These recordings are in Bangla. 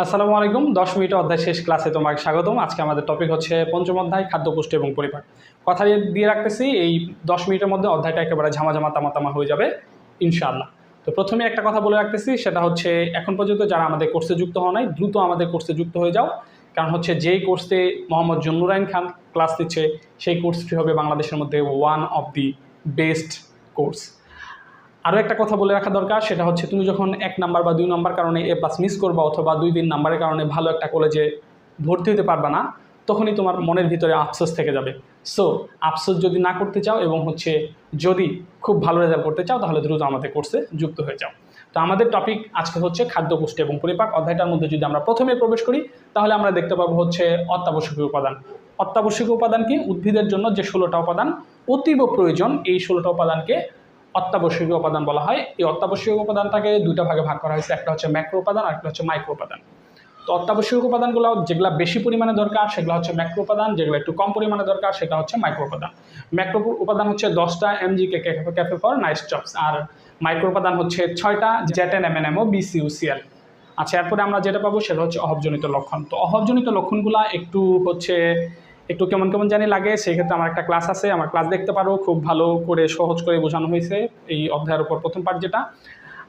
আসসালামু আলাইকুম। দশ মিনিট অধ্যায় শেষ ক্লাসে তোমাকে স্বাগতম। আজকে আমাদের টপিক হচ্ছে পঞ্চম অধ্যায়, খাদ্য, পুষ্টি এবং পরিপাক। কথা দিয়ে- দিয়ে রাখতেছি, এই দশ মিনিটের মধ্যে অধ্যায়টা একেবারে ঝামাঝামা, তামাতামা হয়ে যাবে, ইনশাআল্লাহ। তো প্রথমে একটা কথা বলে রাখতেছি, সেটা হচ্ছে এখন পর্যন্ত যারা আমাদের কোর্সে যুক্ত হওয়া নাই, দ্রুত আমাদের কোর্সে যুক্ত হয়ে যাও। কারণ হচ্ছে যেই কোর্সে মোহাম্মদ জন্নুরাইন খান ক্লাস দিচ্ছে, সেই কোর্সটি হবে বাংলাদেশের মধ্যে one of the best course আরও একটা কথা বলে রাখা দরকার, সেটা হচ্ছে তুমি যখন এক নাম্বার বা দুই নাম্বার কারণে এ প্লাস মিস করবা অথবা দুই তিন নাম্বারের কারণে ভালো একটা কলেজে ভর্তি হতে পারবা না, তখনই তোমার মনের ভিতরে আফসোস থেকে যাবে। সো আফসোস যদি না করতে চাও এবং হচ্ছে যদি খুব ভালো রেজাল্ট করতে চাও, তাহলে দ্রুত আমাদের কোর্সে যুক্ত হয়ে যাও। তো আমাদের টপিক আজকে হচ্ছে খাদ্য পুষ্টি এবং পরিপাক। অধ্যায়টার মধ্যে যদি আমরা প্রথমে প্রবেশ করি, তাহলে আমরা দেখতে পাবো হচ্ছে অত্যাবশ্যকীয় উপাদান। অত্যাবশ্যকীয় উপাদান কি? উদ্ভিদের জন্য যে ষোলোটা উপাদান, অতীব প্রয়োজন এই ষোলোটা উপাদানকে অত্যাবশ্যকীয় উপাদান বলা হয়। এই অত্যাবশ্যকীয় উপাদানটাকে দুইটা ভাগে ভাগ করা হয়েছে। একটা হচ্ছে ম্যাক্রো উপাদান আর একটা হচ্ছে মাইক্রো উপাদান। তো অত্যাবশ্যকীয় উপাদানগুলো যেগুলো বেশি পরিমাণে দরকার, সেগুলো হচ্ছে ম্যাক্রো উপাদান, যেগুলো একটু কম পরিমাণে দরকার, সেটা হচ্ছে মাইক্রো উপাদান। ম্যাক্রো উপাদান হচ্ছে দশটা MG K cafe for nice chops R micro উপাদান হচ্ছে ছয়টা জেটেন এম এন এম এমও বিসিউসিএল আচ্ছা এরপরে আমরা যেটা পাবো সেটা হচ্ছে অভাবজনিত লক্ষণ। তো অভাবজনিত লক্ষণগুলা একটু হচ্ছে একটু কেমন কেমন জানি লাগে, সেক্ষেত্রে আমার একটা ক্লাস আছে, আমার ক্লাস দেখতে পারো, খুব ভালো করে সহজ করে বোঝানো হয়েছে এই অধ্যায়ের উপর প্রথম পার্ট যেটা।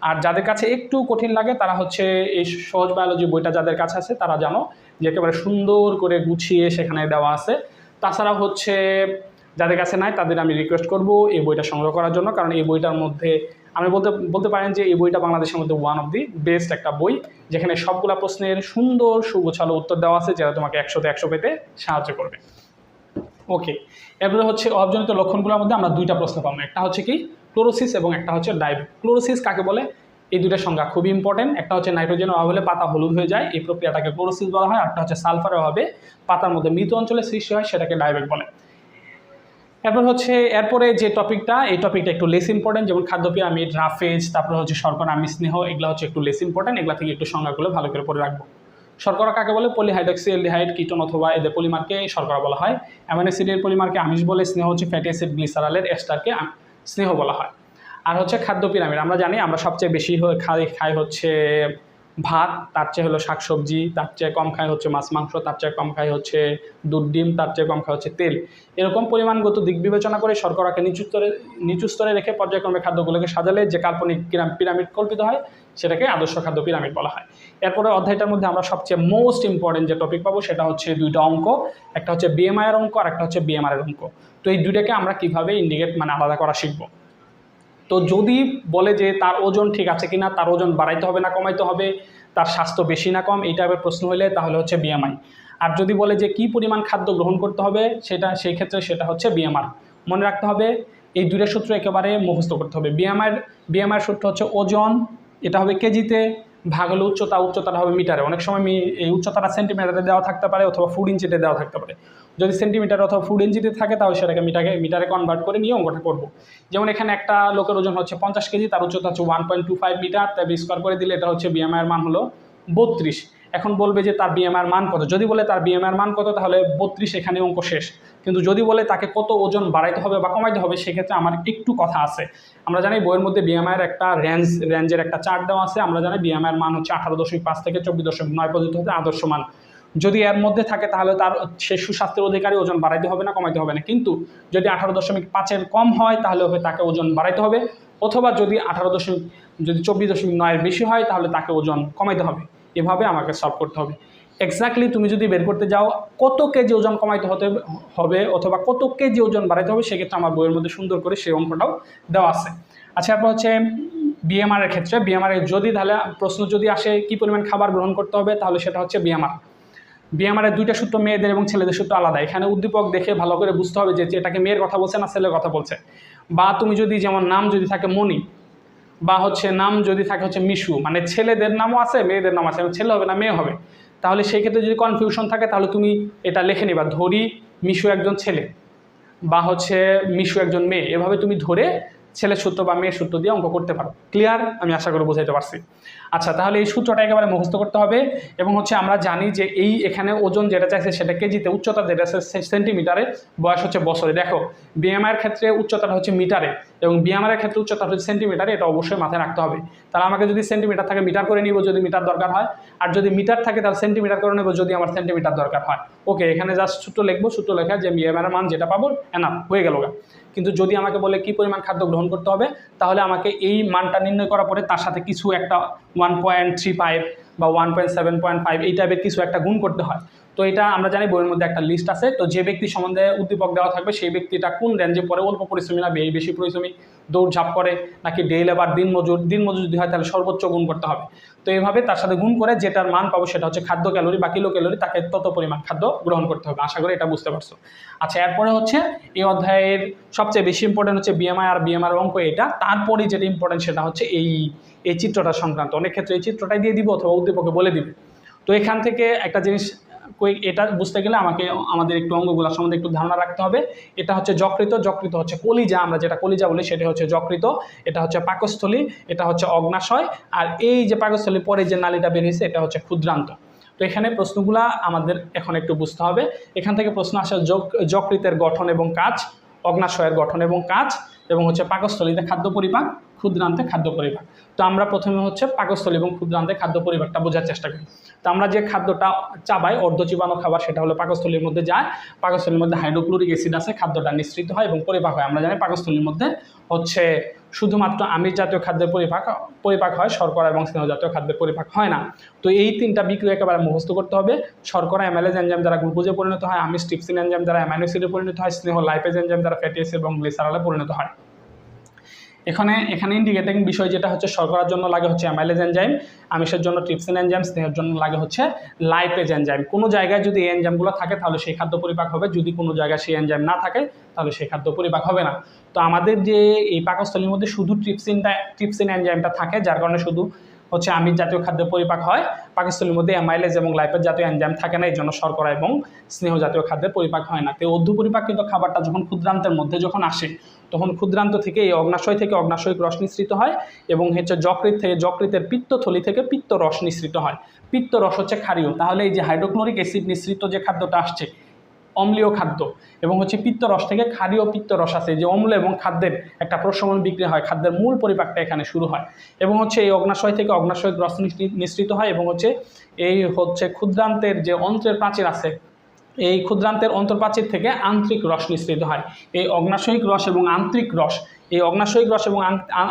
আর যাদের কাছে একটু কঠিন লাগে, তারা হচ্ছে এই সহজ বায়োলজি বইটা যাদের কাছে আছে, তারা জানো যে একেবারে সুন্দর করে গুছিয়ে সেখানে দেওয়া আছে। তাছাড়া হচ্ছে, যাদের কাছে নাই, তাদের আমি রিকোয়েস্ট করব এই বইটা সংগ্রহ করার জন্য, কারণ এই বইটার মধ্যে আমি বলতে বলতে পারেন যে এই বইটা বাংলাদেশের মধ্যে ওয়ান অফ দি বেস্ট একটা বই, যেখানে সবগুলা প্রশ্নের সুন্দর, সুগোছালো উত্তর দেওয়া আছে, যেটা তোমাকে একশোতে একশো পেতে সাহায্য করবে। ওকে এরপরে হচ্ছে অভাবজনিত লক্ষণগুলোর মধ্যে আমরা দুইটা প্রশ্ন পাবো। একটা হচ্ছে কি? ক্লোরোসিস এবং একটা হচ্ছে ডায়াবেট ক্লোরোসিস কাকে বলে? এই দুইটার সংজ্ঞা খুবই ইম্পর্টেন্ট একটা হচ্ছে নাইট্রোজেনের অভাব পাতা হলুদ হয়ে যায়, এই প্রক্রিয়াটাকে ক্লোরোসিস বলা হয়। একটা হচ্ছে সালফারের অভাবে পাতার মধ্যে মৃত অঞ্চলে সৃষ্টি হয়, সেটাকে ডায়াবেট বলে। এরপর হচ্ছে, এরপরে যে টপিকটা, এই টপিকটা একটু লেস ইম্পর্টেন্ট যেমন পিরামিড রাফেজ, তারপরে হচ্ছে শর্করা, আমি স্নেহ, এগুলো হচ্ছে একটু লেস ইম্পর্টেন্ট এগুলো থেকে একটু সংজ্ঞা সংজ্ঞাগুলো ভালো করে পড়ে রাখব। শর্করা কাকে বলে? পলিহাইড্রক্সি এলডিহাইড কিটোন অথবা এদের পলিমারকে শর্করা বলা হয়। অ্যামিনো অ্যাসিডের পলিমারকে আমিষ বলে, স্নেহ হচ্ছে ফ্যাটি অ্যাসিড গ্লিসারালের এস্টারকে স্নেহ বলা হয়। আর হচ্ছে খাদ্য পিরামিড আমরা জানি আমরা সবচেয়ে বেশি খাই খাই হচ্ছে ভাত, তার চেয়ে হলো শাকসবজি, তার চেয়ে কম খাই হচ্ছে মাছ মাংস, তার চেয়ে কম খাই হচ্ছে দুধ ডিম, তার চেয়ে কম খাই হচ্ছে তেল। এরকম পরিমাণগত দিক বিবেচনা করে শর্করাকে নিচু স্তরে নিচু স্তরে রেখে পর্যায়ক্রমে খাদ্যগুলোকে সাজালে যে কাল্পনিক পিরাম- পিরামিড কল্পিত হয়, সেটাকে আদর্শ খাদ্য পিরামিড বলা হয়। এরপরে অধ্যায়টার মধ্যে আমরা সবচেয়ে মোস্ট ইম্পর্টেন্ট যে টপিক পাবো, সেটা হচ্ছে দুইটা অঙ্ক। একটা হচ্ছে বিএমআই এর অঙ্ক আর একটা হচ্ছে বিএমআর এর অঙ্ক। তো এই দুইটাকে আমরা কীভাবে ইন্ডিকেট মানে আলাদা করা শিখব? তো যদি বলে যে তার ওজন ঠিক আছে কিনা, তার ওজন বাড়াইতে হবে না, কমাইতে হবে, তার স্বাস্থ্য বেশি না কম, এই টাইপের প্রশ্ন হলে তাহলে হচ্ছে বিএমআই আর যদি বলে যে কি পরিমাণ খাদ্য গ্রহণ করতে হবে, সেটা, সেই ক্ষেত্রে সেটা হচ্ছে বিএমআর মনে রাখতে হবে, এই দুইটা সূত্র একেবারে মুখস্থ করতে হবে। বিএমআর বিএমআর সূত্র হচ্ছে ওজন, এটা হবে কেজিতে, ভাগ হলো উচ্চতা, উচ্চতাটা হবে মিটারে। অনেক সময় এই উচ্চতাটা সেন্টিমিটারে দেওয়া থাকতে পারে অথবা ফুড ইঞ্চিতে দেওয়া থাকতে পারে। যদি সেন্টিমিটার অথবা ফুড ইঞ্চিতে থাকে, তাহলে সেটাকে মিটারে মিটারে কনভার্ট করে নিয়ে অঙ্কটা করব। যেমন এখানে একটা লোকের ওজন হচ্ছে পঞ্চাশ কেজি, তার উচ্চতা হচ্ছে one point two five meter তাই স্কোয়ার করে দিলে এটা হচ্ছে বিএমআইয়ের মান হলো বত্রিশ। এখন বলবে যে তার বিএমআর মান কত? যদি বলে তার বিএমআর মান কত, তাহলে বত্রিশ এখানে অঙ্ক শেষ। কিন্তু যদি বলে তাকে কত ওজন বাড়াইতে হবে বা কমাইতে হবে, সেক্ষেত্রে আমার একটু কথা আছে। আমরা জানি বইয়ের মধ্যে বিএমআইয়ের একটা রেঞ্জ রেঞ্জের একটা চার্ট দেওয়া আছে। আমরা জানি বিএমআইয়ের মান হচ্ছে আঠারো দশমিক পাঁচ থেকে চব্বিশ দশমিক নয় পর্যন্ত হচ্ছে আদর্শ মান। যদি এর মধ্যে থাকে তাহলে তার সে সুস্বাস্থ্যের অধিকারী ওজন বাড়াইতে হবে না, কমাইতে হবে না। কিন্তু যদি আঠারো দশমিক পাঁচের কম হয়, তাহলে তাকে ওজন বাড়াইতে হবে। অথবা যদি আঠারো দশমিক, যদি চব্বিশ দশমিক নয়ের বেশি হয়, তাহলে তাকে ওজন কমাইতে হবে। এভাবে আমাকে সলভ করতে হবে। এক্স্যাক্টলি তুমি যদি বের করতে যাও, কত কেজি ওজন কমাইতে হতে হবে অথবা কত কেজি ওজন বাড়াইতে হবে, সেক্ষেত্রে আমার বইয়ের মধ্যে সুন্দর করে সেই অঙ্কটাও দেওয়া আছে। আচ্ছা এরপর হচ্ছে বিএমআর এর ক্ষেত্রে। বিএমআরের যদি তাহলে প্রশ্ন যদি আসে, কি পরিমাণ খাবার গ্রহণ করতে হবে, তাহলে সেটা হচ্ছে বিএমআর বিএমআরের দুইটা সূত্র, মেয়েদের এবং ছেলেদের সূত্র আলাদা। এখানে উদ্দীপক দেখে ভালো করে বুঝতে হবে যে যে এটাকে মেয়ের কথা বলছে না ছেলের কথা বলছে। বা তুমি যদি যেমন নাম যদি থাকে মনি বা হচ্ছে নাম যদি থাকে হচ্ছে মিশু মানে ছেলেদের নামও আছে, মেয়েদের নাম আছে ছেলে হবে না, মেয়ে হবে। তাহলে সেই ক্ষেত্রে যদি কনফিউশন থাকে, তাহলে তুমি এটা লিখে নিবা, ধরি মিশু একজন ছেলে, বা হচ্ছে মিশু একজন মেয়ে। এভাবে তুমি ধরে ছেলের সূত্র বা মেয়ের সূত্র দিয়ে অঙ্ক করতে পারো। ক্লিয়ার আমি আশা করি বুঝাইতে পারছি। আচ্ছা তাহলে এই সূত্রটা একেবারে মুখস্থ করতে হবে এবং হচ্ছে আমরা জানি যে এই এখানে ওজন যেটা চাইছে সেটা কেজিতে উচ্চতা যেটা সেন্টিমিটারে, বয়স হচ্ছে বছরে। দেখো বিএমআইয়ের ক্ষেত্রে উচ্চতাটা হচ্ছে মিটারে এবং বিএমআইয়ের ক্ষেত্রে উচ্চতা হচ্ছে সেন্টিমিটারে, এটা অবশ্যই মাথায় রাখতে হবে। তাহলে আমাকে যদি সেন্টিমিটার থাকে, মিটার করে নিব যদি মিটার দরকার হয়। আর যদি মিটার থাকে, তাহলে সেন্টিমিটার করে নেব যদি আমার সেন্টিমিটার দরকার হয়। ওকে, এখানে জাস্ট সূত্র লিখব, সূত্র লেখা যে বিএমআইয়ের মান যেটা পাবো এনাফ হয়ে গেল। কিন্তু যদি আমাকে বলে কি পরিমাণ খাদ্য গ্রহণ করতে হবে, তাহলে আমাকে এই মানটা নির্ণয় করার পরে তার সাথে কিছু একটা ওয়ান পয়েন্ট থ্রি ফাইভ বা one point seven point five এই টাইপের কিছু একটা গুণ করতে হয়। তো এটা আমরা জানি বইয়ের মধ্যে একটা লিস্ট আছে। তো যে ব্যক্তি সম্বন্ধে উদ্দীপক দেওয়া থাকবে, সেই ব্যক্তিটা কোন রেঞ্জে পড়ে, অল্প পরিশ্রমী না, বেশি পরিশ্রমী দৌড়ঝাঁপ করে, নাকি ডে লেবার দিন মজুর দিন মজুর যদি হয় তাহলে সর্বোচ্চ গুণ করতে হবে। তো এইভাবে তার সাথে গুণ করে যেটার মান পাবো সেটা হচ্ছে খাদ্য ক্যালোরি বা কিলো ক্যালোরি তাকে তত পরিমাণ খাদ্য গ্রহণ করতে হবে। আশা করি এটা বুঝতে পারছ। আচ্ছা এরপরে হচ্ছে এই অধ্যায়ের সবচেয়ে বেশি ইম্পর্টেন্ট হচ্ছে বিএমআই আর বিএমআর অঙ্ক এটা। তারপরে যেটা ইম্পর্টেন্ট সেটা হচ্ছে এই এই চিত্রটা সংক্রান্ত। অনেক ক্ষেত্রে এই চিত্রটাই দিয়ে দিব অথবা উদ্দীপকে বলে দিবে। তো এখান থেকে একটা জিনিস কই, এটা বুঝতে গেলে আমাকে, আমাদের একটু অঙ্গগুলো সম্বন্ধে একটু ধারণা রাখতে হবে। এটা হচ্ছে যকৃত যকৃত হচ্ছে কলিজা, আমরা যেটা কলিজা বলি সেটা হচ্ছে যকৃত, এটা হচ্ছে পাকস্থলী, এটা হচ্ছে অগ্নাশয়, আর এই যে পাকস্থলীর পরে যে নালীটা বেরিয়েছে এটা হচ্ছে ক্ষুদ্রান্ত। তো এখানে প্রশ্নগুলা আমাদের এখন একটু বুঝতে হবে। এখান থেকে প্রশ্ন আসে যক- যকৃতের গঠন এবং কাজ, অগ্নাশয়ের গঠন এবং কাজ, এবং হচ্ছে পাকস্থলীতে খাদ্য পরিপাক। ক্ষুদ্রান্তে খাদ্য পরিপাক তো আমরা প্রথমে হচ্ছে পাকস্থলী এবং ক্ষুদ্রান্তে খাদ্য পরিপাকটা বোঝার চেষ্টা করি। তো আমরা যে খাদ্যটা চাবাই অর্ধ চিবানো খাবার, সেটা হলো পাকস্থলীর মধ্যে যায়। পাকস্থলীর মধ্যে হাইড্রোক্লোরিক অ্যাসিড আছে, খাদ্যটা নিঃসৃত হয় এবং পরিপাক হয়। আমরা জানি পাকস্থলীর মধ্যে হচ্ছে শুধুমাত্র আমিষ জাতীয় খাদ্যের পরিপাক পরিপাক হয়, শর্করা এবং স্নেহ জাতীয় খাদ্যের পরিপাক হয় না। তো এই তিনটা বিক্রিয়া একেবারে মুখস্থ করতে হবে। শর্করা, অ্যামাইলেজ এনজাইম দ্বারা গ্লুকোজে পরিণত হয়, আমিষ, ট্রিপসিন এনজাইম দ্বারা অ্যামাইনো অ্যাসিডে পরিণত হয়, স্নেহ, লাইপেজ এনজাইম দ্বারা ফ্যাটি অ্যাসিড এবং গ্লিসারলে পরিণত হয়। এখানে এখানে ইন্ডিকেটিং বিষয় যেটা হচ্ছে শর্করার জন্য লাগে হচ্ছে অ্যামাইলেজ এনজাইম আমিষের জন্য ট্রিপসিন এনজাইম স্নেহের জন্য লাগে হচ্ছে লাইপেজ এনজাইম কোনো জায়গায় যদি এই এনজাইমগুলো থাকে তাহলে সেই খাদ্য পরিপাক হবে, যদি কোনো জায়গায় সেই এনজাইম না থাকে তাহলে সেই খাদ্য পরিপাক হবে না। তো আমাদের যে এই পাকস্থলীর মধ্যে শুধু ট্রিপসিনটা ট্রিপসিন এনজাইমটা থাকে, যার কারণে শুধু হচ্ছে আমিষ জাতীয় খাদ্য পরিপাক হয়। পাকস্থলীর মধ্যে অ্যামাইলেজ এবং লাইপেজ জাতীয় এনজাইম থাকে না এই জন্য শর্করা এবং স্নেহ জাতীয় খাদ্যের পরিপাক হয় না। তো অর্ধ পরিপাকিত খাবারটা যখন ক্ষুদ্রান্তের মধ্যে যখন আসে, তখন ক্ষুদ্রান্ত থেকে এই অগ্নাশয় থেকে অগ্নাশয়িক রস নিঃসৃত হয় এবং হচ্ছে যকৃত থেকে যকৃতের পিত্তথলি থেকে পিত্ত রস নিঃসৃত হয়। পিত্ত রস হচ্ছে ক্ষারীয়। তাহলে এই যে হাইড্রোক্লোরিক অ্যাসিড নিঃসৃত যে খাদ্যটা আসছে অম্লীয় খাদ্য এবং হচ্ছে পিত্তরস থেকে ক্ষারীয় পিত্তরস আছে, যে অম্ল এবং খাদ্যের একটা প্রশমন বিক্রি হয়, খাদ্যের মূল পরিপাকটা এখানে শুরু হয়। এবং হচ্ছে এই অগ্নাশয় থেকে অগ্নাশয় রস মিশ্রিত হয় এবং হচ্ছে এই হচ্ছে ক্ষুদ্রান্তের যে অন্ত্রের প্রাচীর আছে, এই ক্ষুদ্রান্তের অন্তর্প্রাচীর থেকে আন্তরিক রস নিঃসৃত হয়। এই অগ্নাশয়িক রস এবং আন্তরিক রস এই অগ্নাশয়িক রস এবং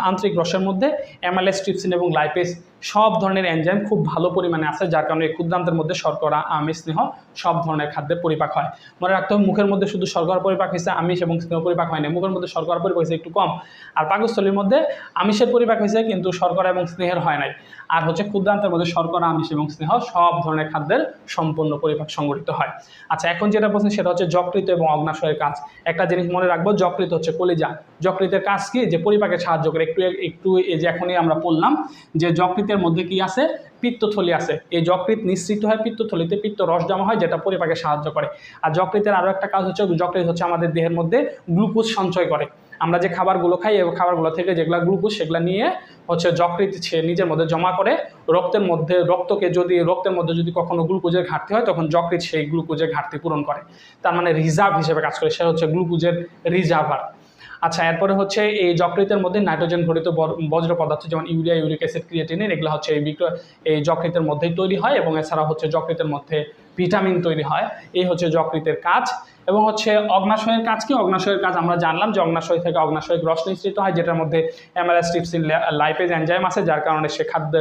আন্তরিক রসের মধ্যে অ্যামালেস ট্রিপসিন এবং লাইপেস সব ধরনের এনজাইম খুব ভালো পরিমাণে আছে, যার কারণে এই ক্ষুদ্রান্তের মধ্যে শর্করা, আমিষ, স্নেহ সব ধরনের খাদ্যের পরিপাক হয়। মনে রাখতে হবে, মুখের মধ্যে শুধু শর্করা পরিপাক হয়েছে, আমিষ এবং স্নেহ পরিপাক হয় না মুখের মধ্যে শর্করা পরিপাক হয়েছে একটু কম, আর পাকস্থলীর মধ্যে আমিষের পরিপাক হয়েছে, কিন্তু শর্করা এবং স্নেহের হয় নাই। আর হচ্ছে ক্ষুদ্রান্তের মধ্যে শর্করা, আমিষ এবং স্নেহ সব ধরনের খাদ্যের সম্পূর্ণ পরিপাক সংগঠিত হয়। আচ্ছা এখন যেটা বলছেন সেটা হচ্ছে যকৃত এবং অগ্নাশয়ের কাজ। একটা জিনিস মনে রাখব যকৃত হচ্ছে কলিজা। যকৃতের কাজ কি? যে পরিপাকে সাহায্য করে। একটু একটু এই যে এখনই আমরা বললাম যে যকৃতের মধ্যে কি আছে? পিত্তথলি আছে। এই যকৃত নিঃসৃত হয় পিত্তথলিতে, পিত্ত রস জমা হয়, যেটা পরিপাকে সাহায্য করে। আর যকৃতের আরও একটা কাজ হচ্ছে যকৃত হচ্ছে আমাদের দেহের মধ্যে গ্লুকোজ সঞ্চয় করে। আমরা যে খাবারগুলো খাই, এই খাবারগুলো থেকে যেগুলো গ্লুকোজ, সেগুলো নিয়ে হচ্ছে যকৃত সে নিজের মধ্যে জমা করে। রক্তের মধ্যে, রক্তকে যদি, রক্তের মধ্যে যদি কখনো গ্লুকোজের ঘাটতি হয়, তখন যকৃত সেই গ্লুকোজের ঘাটতি পূরণ করে। তার মানে রিজার্ভ হিসেবে কাজ করে। সে হচ্ছে গ্লুকোজের রিজার্ভার। আচ্ছা এরপরে হচ্ছে এই যকৃতের মধ্যে নাইট্রোজেন ঘটিত বজ্র পদার্থ যেমন ইউরিয়া, ইউরিক অ্যাসিড, ক্রিয়েটিনিন, এগুলো হচ্ছে এই বিক্র এই যকৃতের মধ্যেই তৈরি হয় এবং এছাড়া হচ্ছে যকৃতের মধ্যে ভিটামিন তৈরি হয়। এই হচ্ছে যকৃতের কাজ এবং হচ্ছে অগ্নাশয়ের কাজ কি? অগ্নাশয়ের কাজ আমরা জানলাম যে অগ্নাশয় থেকে অগ্নাশয়িক রস নিঃসৃত হয়, যেটার মধ্যে অ্যামালাস্টিপসিন লাইপেজ এনজাইম আছে, যার কারণে সে খাদ্য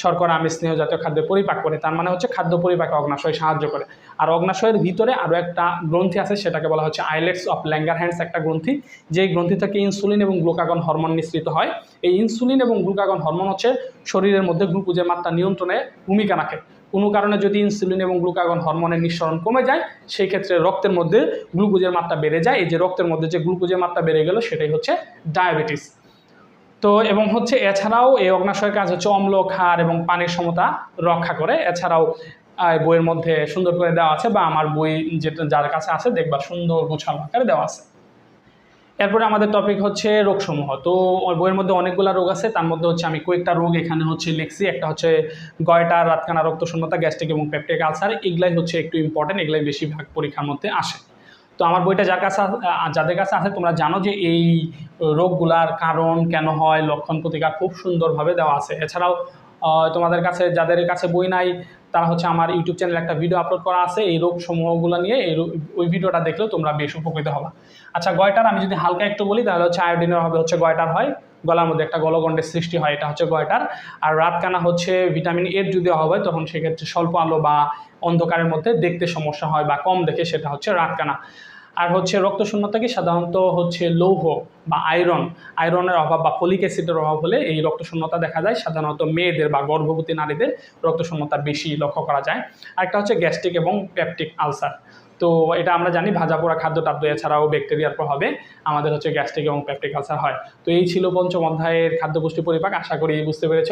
শর্করা, আমিষ স্নেহ জাতীয় খাদ্য পরিপাক করে। তার মানে হচ্ছে খাদ্য পরিপাকে অগ্নাশয় সাহায্য করে। আর অগ্নাশয়ের ভিতরে আরও একটা গ্রন্থি আছে, সেটাকে বলা হচ্ছে আইলেটস অফ ল্যাঙ্গার হ্যান্ডস একটা গ্রন্থি। যেই গ্রন্থি থেকে ইনসুলিন এবং গ্লুকাগন হরমোন নিঃসৃত হয়, এই ইনসুলিন এবং গ্লুকাগন হরমোন হচ্ছে শরীরের মধ্যে গ্লুকোজের মাত্রা নিয়ন্ত্রণে ভূমিকা রাখে। কোনো কারণে যদি ইনসুলিন এবং গ্লুকাগন হরমোনের নিঃসরণ কমে যায়, সেই ক্ষেত্রে রক্তের মধ্যে গ্লুকোজের মাত্রা বেড়ে যায়। এই যে রক্তের মধ্যে যে গ্লুকোজের মাত্রা বেড়ে গেল, সেটাই হচ্ছে ডায়াবেটিস তো এবং হচ্ছে এছাড়াও এই অগ্নাশয়ের কাজ হচ্ছে অম্ল, ক্ষার এবং পানির সমতা রক্ষা করে। এছাড়াও বইয়ের মধ্যে সুন্দর করে দেওয়া আছে বা আমার বই যেটা যার কাছে আছে দেখবা সুন্দর গোছানো আকারে দেওয়া আছে। এরপরে আমাদের টপিক হচ্ছে রোগসমূহ। তো বইয়ের মধ্যে অনেকগুলো রোগ আছে, তার মধ্যে হচ্ছে আমি কয়েকটা রোগ এখানে হচ্ছে লিখছি। একটা হচ্ছে গয়টা রাতকানা রক্তশূন্যতা, গ্যাস্ট্রিক এবং পেপটিক আলসার এগুলাই হচ্ছে একটু ইম্পর্টেন্ট এগুলাই বেশিরভাগ পরীক্ষার মধ্যে আসে। তো আমার বইটা যার কাছে যাদের কাছে আছে, তোমরা জানো যে এই রোগগুলার কারণ কেন হয়, লক্ষণ প্রতিকার খুব সুন্দরভাবে দেওয়া আছে। এছাড়াও তোমাদের কাছে, যাদের কাছে বই নাই, তারা হচ্ছে আমার ইউটিউব চ্যানেলে একটা ভিডিও আপলোড করা আছে, এই রোগ সমূহগুলো নিয়ে, এই ওই ভিডিওটা দেখলেও তোমরা বেশ উপকৃত হবে। আচ্ছা গয়টার আমি যদি হালকা একটু বলি, তাহলে হচ্ছে আয়োডিনের হবে হচ্ছে গয়টার হয়। গলার মধ্যে একটা গলগণ্ডের সৃষ্টি হয়, এটা হচ্ছে গয়টার। আর রাতকানা হচ্ছে ভিটামিন এর যদি হয় তখন সেক্ষেত্রে স্বল্প আলো বা অন্ধকারের মধ্যে দেখতে সমস্যা হয় বা কম দেখে, সেটা হচ্ছে রাতকানা। আর হচ্ছে রক্তশূন্যতা কি সাধারণত হচ্ছে লৌহ বা আয়রন, আয়রনের অভাব বা ফলিক অ্যাসিডের অভাব হলে এই রক্তশূন্যতা দেখা যায়। সাধারণত মেয়েদের বা গর্ভবতী নারীদের রক্তশূন্যতা বেশি লক্ষ্য করা যায়। আরেকটা হচ্ছে গ্যাস্ট্রিক এবং পেপটিক আলসার। তো এটা আমরা জানি ভাজা পোড়া খাদ্য টাদ্য এছাড়াও ব্যাকটেরিয়ার প্রভাবে আমাদের হচ্ছে গ্যাস্ট্রিক এবং পেপটিক আলসার হয়। তো এই ছিল পঞ্চম অধ্যায়ের খাদ্য পুষ্টি পরিপাক। আশা করি বুঝতে পেরেছ।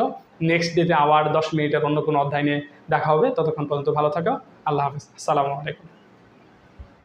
নেক্সট ডেতে আবার দশ মিনিটের অন্য কোনো অধ্যায় নিয়ে দেখা হবে। ততক্ষণ পর্যন্ত ভালো থাকো। আল্লাহ হাফিজ। আসসালামু আলাইকুম।